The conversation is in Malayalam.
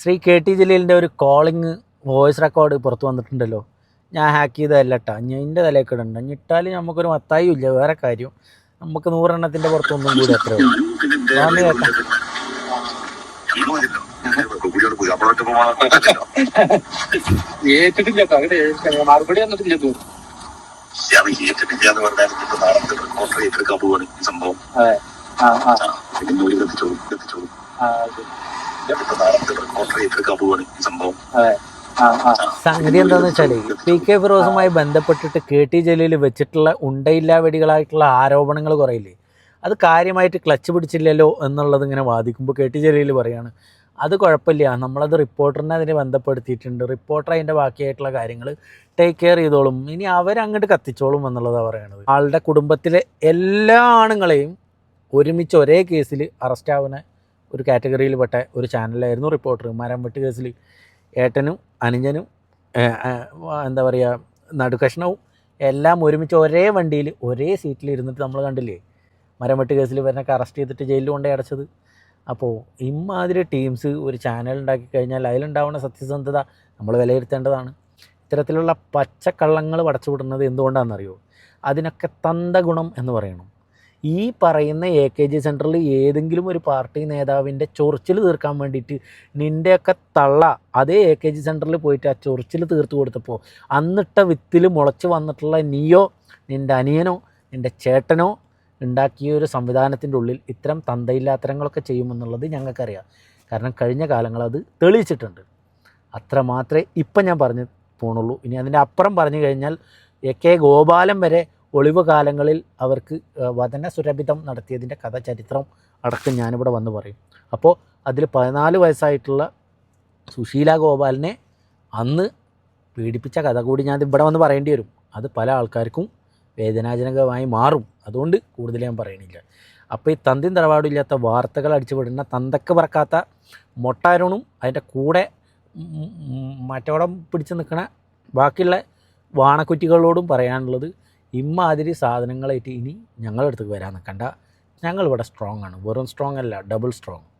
ശ്രീ കെ ടി ജലീലിന്റെ ഒരു കോളിങ് വോയിസ് റെക്കോർഡ് പുറത്ത് വന്നിട്ടുണ്ടല്ലോ. ഞാൻ ഹാക്ക് ചെയ്തതല്ല കേട്ടോ ഇനി എന്റെ തലയൊക്കെ ഇടണ്ട. ഇട്ടാൽ നമുക്കൊരു മത്തായും ഇല്ല. വേറെ കാര്യം. നമുക്ക് നൂറെണ്ണത്തിന്റെ പുറത്തൊന്നും കൂടി അത്ര ഞാൻ കേട്ടോ. ഏറ്റിട്ടില്ല മറുപടി വന്നിട്ടില്ല ജോലി കത്തിച്ചോളൂ കത്തിച്ചോളൂ സംഭവം സംഗതി എന്താന്ന് വെച്ചാൽ പി കെ ഫിറോസുമായി ബന്ധപ്പെട്ടിട്ട് കെ ടി ജലീൽ വെച്ചിട്ടുള്ള ഉണ്ടയില്ലാ വെടികളായിട്ടുള്ള ആരോപണങ്ങൾ കുറയില്ലേ? അത് കാര്യമായിട്ട് ക്ലച്ച് പിടിച്ചില്ലല്ലോ എന്നുള്ളത് ഇങ്ങനെ വാദിക്കുമ്പോൾ കെ ടി ജലീൽ പറയാണ്. അത് കുഴപ്പമില്ല. നമ്മളത് റിപ്പോർട്ടറിനെ അതിനെ ബന്ധപ്പെടുത്തിയിട്ടുണ്ട്. റിപ്പോർട്ടർ അതിന്റെ ബാക്കിയായിട്ടുള്ള കാര്യങ്ങൾ ടേക്ക് കെയർ ചെയ്തോളും. ഇനി അവരങ്ങോട്ട് കത്തിച്ചോളും എന്നുള്ളതാണ് പറയണത്. ആളുടെ കുടുംബത്തിലെ എല്ലാ ആണുങ്ങളെയും ഒരുമിച്ച് ഒരേ കേസിൽ അറസ്റ്റ് ആവുന്ന ഒരു കാറ്റഗറിയിൽപ്പെട്ട ഒരു ചാനലായിരുന്നു റിപ്പോർട്ടർ മരം വെട്ട് കേസിൽ ഏട്ടനും അനുജനും എന്താ പറയുക നടുക്കഷ്ണവും എല്ലാം ഒരുമിച്ച് ഒരേ വണ്ടിയിൽ ഒരേ സീറ്റിൽ ഇരുന്നിട്ട് നമ്മൾ കണ്ടില്ലേ? മരം വെട്ട് കേസിൽ ഇവരൊക്കെ അറസ്റ്റ് ചെയ്തിട്ട് ജയിലിൽ കൊണ്ടേ അടച്ചത്. അപ്പോൾ ഇമാതിരി ടീംസ് ഒരു ചാനൽ ഉണ്ടാക്കി കഴിഞ്ഞാൽ അതിലുണ്ടാവുന്ന സത്യസന്ധത നമ്മൾ വിലയിരുത്തേണ്ടതാണ്. ഇത്തരത്തിലുള്ള പച്ചക്കള്ളങ്ങൾ പടച്ചുവിടുന്നത് എന്തുകൊണ്ടാണെന്നറിയോ? അതിനൊക്കെ തന്ത ഗുണം എന്ന് പറയണം. ഈ പറയുന്ന എ കെ ജി സെന്ററിൽ ഏതെങ്കിലും ഒരു പാർട്ടി നേതാവിന്റെ ചൊറിച്ചിൽ തീർക്കാൻ വേണ്ടിയിട്ട് നിന്റെയൊക്കെ തള്ള അതേ എ കെ ജി സെന്ററിൽ പോയിട്ട് ആ ചൊറിച്ചിൽ തീർത്ത് കൊടുത്തപ്പോൾ അന്നിട്ട വിത്തിൽ മുളച്ച് വന്നിട്ടുള്ള നീയോ നിന്റെ അനിയനോ നിന്റെ ചേട്ടനോ ഉണ്ടാക്കിയ ഒരു സംവിധാനത്തിന്റെ ഉള്ളിൽ ഇത്തരം തന്തയില്ലാത്തരങ്ങളൊക്കെ ചെയ്യുമെന്നുള്ളത് ഞങ്ങൾക്കറിയാം. കാരണം കഴിഞ്ഞ കാലങ്ങൾ അത് തെളിയിച്ചിട്ടുണ്ട്. അത്ര മാത്രമേ ഇപ്പം ഞാൻ പറഞ്ഞു പോണുള്ളൂ. ഇനി അതിന്റെ അപ്പുറം പറഞ്ഞു കഴിഞ്ഞാൽ എ കെ ഗോപാലൻ വരെ ഒളിവ് കാലങ്ങളിൽ അവർക്ക് ഏഹ്, വചന സുരഭിതം നടത്തിയതിന്റെ കഥ ചരിത്രം അടക്കം ഞാനിവിടെ വന്ന് പറയും. അപ്പോൾ അതിൽ പതിനാല് വയസ്സായിട്ടുള്ള സുശീല ഗോപാലിനെ അന്ന് പീഡിപ്പിച്ച കഥ കൂടി ഞാൻ ഇവിടെ വന്ന് പറയേണ്ടി വരും. അത് പല ആൾക്കാർക്കും വേദനാജനകമായി മാറും. അതുകൊണ്ട് കൂടുതൽ ഞാൻ പറയണില്ല. അപ്പോൾ ഈ തന്തിയും തറവാടില്ലാത്ത വാർത്തകൾ അടിച്ചുവിടുന്ന തന്തക്ക് പറക്കാത്ത മൊട്ടാരുണും അതിന്റെ കൂടെ മറ്റോടം പിടിച്ച് നിൽക്കണ ബാക്കിയുള്ള വാണക്കുറ്റികളോടും പറയാനുള്ളത് ഇമ്മാതിരി സാധനങ്ങളായിട്ട് ഇനി ഞങ്ങളുടെ അടുത്തേക്ക് വരാൻ നിൽക്കണ്ട. ഞങ്ങളിവിടെ സ്ട്രോങ് ആണ്. വെറും സ്ട്രോങ് അല്ല ഡബിൾ സ്ട്രോങ്